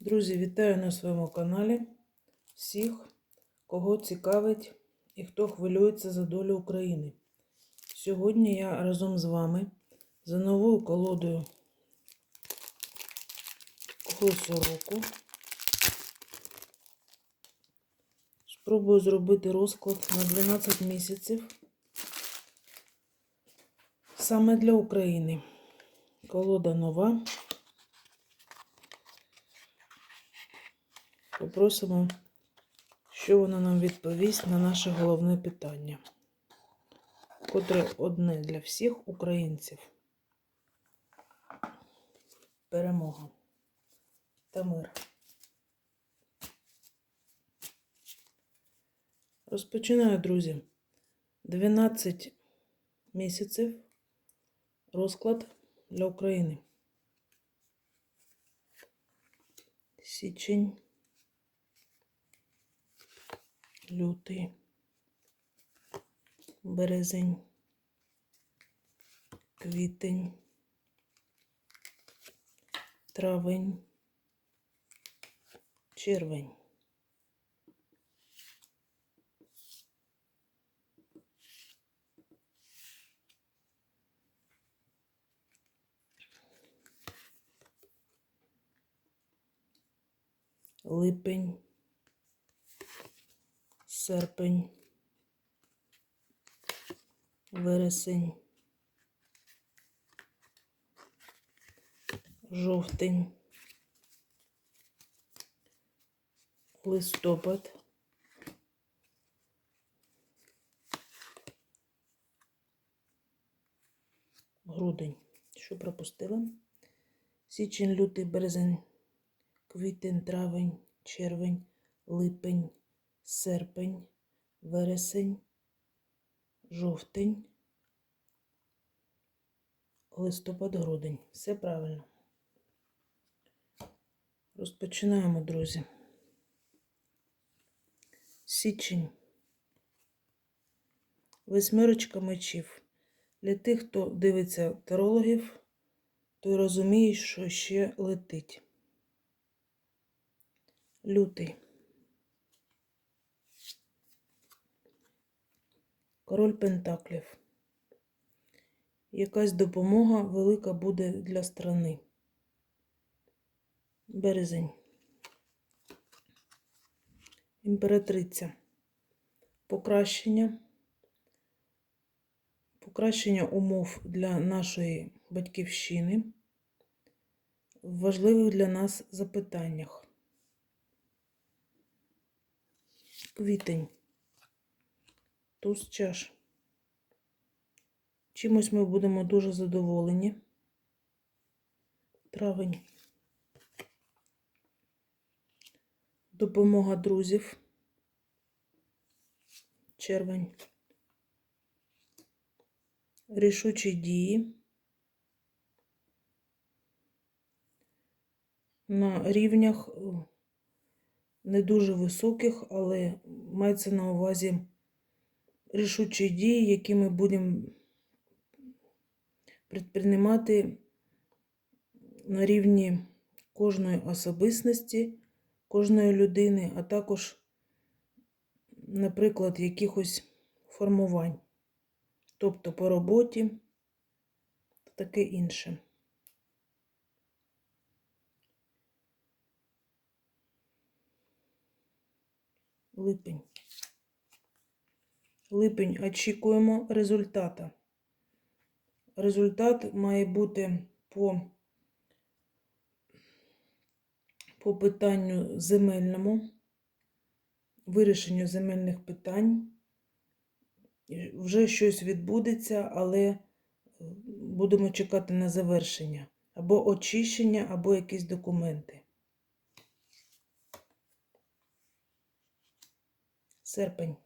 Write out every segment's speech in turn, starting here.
Друзі, вітаю на своєму каналі всіх, кого цікавить і хто хвилюється за долю України. Сьогодні я разом з вами за новою колодою голосу року спробую зробити розклад на 12 місяців саме для України. Колода нова. Попросимо, що вона нам відповість на наше головне питання, котре одне для всіх українців. Перемога та мир. Розпочинаю, друзі. 12 місяців розклад для України. Січень. Лютий, березень, квітень, травень, червень. Липень серпень, вересень, жовтень, листопад, грудень. Що пропустила? Січень, лютий, березень, квітень, травень, червень, липень серпень, вересень, жовтень, листопад, грудень. Все правильно. Розпочинаємо, друзі. Січень. Восьмерочка мечів. Для тих, хто дивиться тарологів, той розуміє, що ще летить. Лютий. Король Пентаклів. Якась допомога велика буде для страни. Березень. Імператриця. Покращення. Покращення умов для нашої батьківщини в важливих для нас запитаннях. Квітень. Туз чаш. Чимось ми будемо дуже задоволені. Травень. Допомога друзів. Червень. Рішучі дії. На рівнях е, не дуже високих, але мається на увазі рішучі дії, які ми будемо предприймати на рівні кожної особистості, кожної людини, а також, наприклад, якихось формувань, тобто по роботі та таке інше. Липень. Липень очікуємо результата. Результат має бути по, по питанню земельному, вирішенню земельних питань. Вже щось відбудеться, але е, будемо чекати на завершення. Або очищення, або якісь документи. Серпень.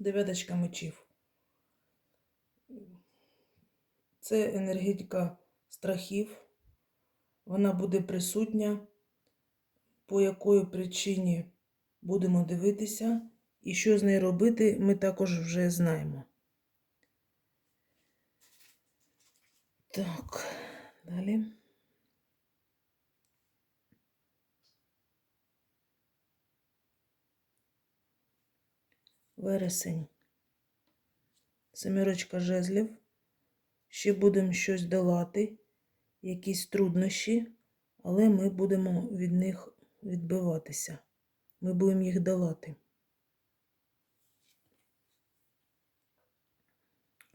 Дев'яточка мечів. Це енергетика страхів. Вона буде присутня, по якої причині будемо дивитися, і що з нею робити, ми також вже знаємо. Так, далі. Вересень. Семірочка жезлів. Ще будемо щось долати, якісь труднощі, але ми будемо від них відбиватися. Ми будемо їх долати.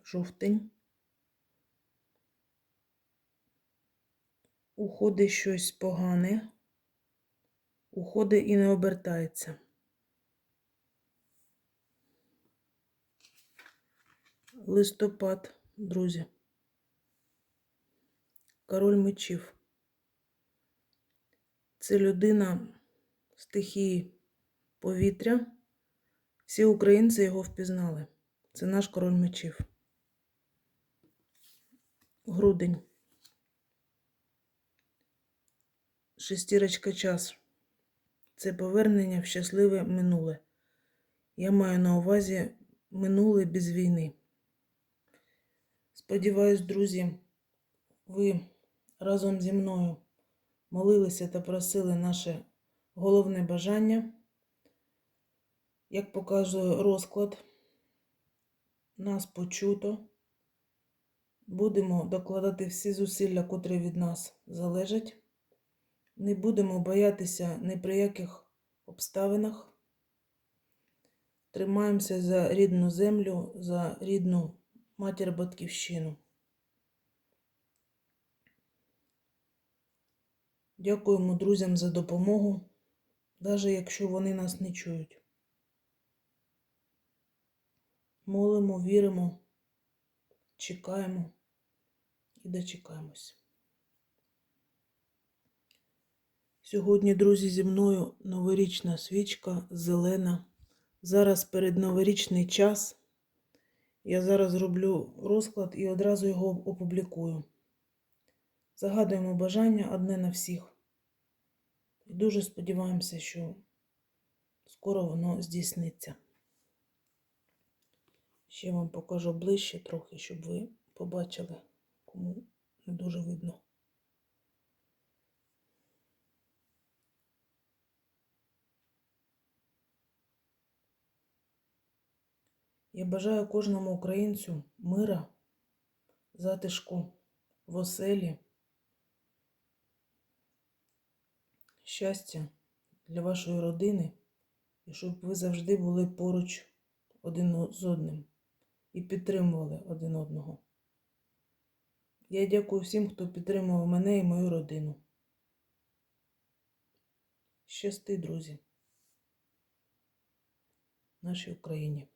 Жовтень. Уходить щось погане, уходить і не обертається. Листопад, друзі. Король мечів. Це людина стихії повітря. Всі українці його впізнали. Це наш король мечів. Грудень. Шестірочка час. Це повернення в щасливе минуле. Я маю на увазі минуле без війни. Сподіваюсь, друзі, ви разом зі мною молилися та просили наше головне бажання. Як показує розклад, нас почуто. Будемо докладати всі зусилля, котрі від нас залежать. Не будемо боятися ні при яких обставинах. Тримаємося за рідну землю, за рідну матір батьківщину. Дякуємо друзям за допомогу, навіть якщо вони нас не чують. Молимо, віримо, чекаємо і дочекаємось. Сьогодні, друзі, зі мною новорічна свічка зелена. Зараз перед новорічний час. Я зараз зроблю розклад і одразу його опублікую. Загадуємо бажання одне на всіх. І дуже сподіваємося, що скоро воно здійсниться. Ще вам покажу ближче трохи, щоб ви побачили, кому не дуже видно. Я бажаю кожному українцю мира, затишку в оселі, щастя для вашої родини і щоб ви завжди були поруч один з одним і підтримували один одного. Я дякую всім, хто підтримував мене і мою родину. Щасти, друзі, нашій Україні.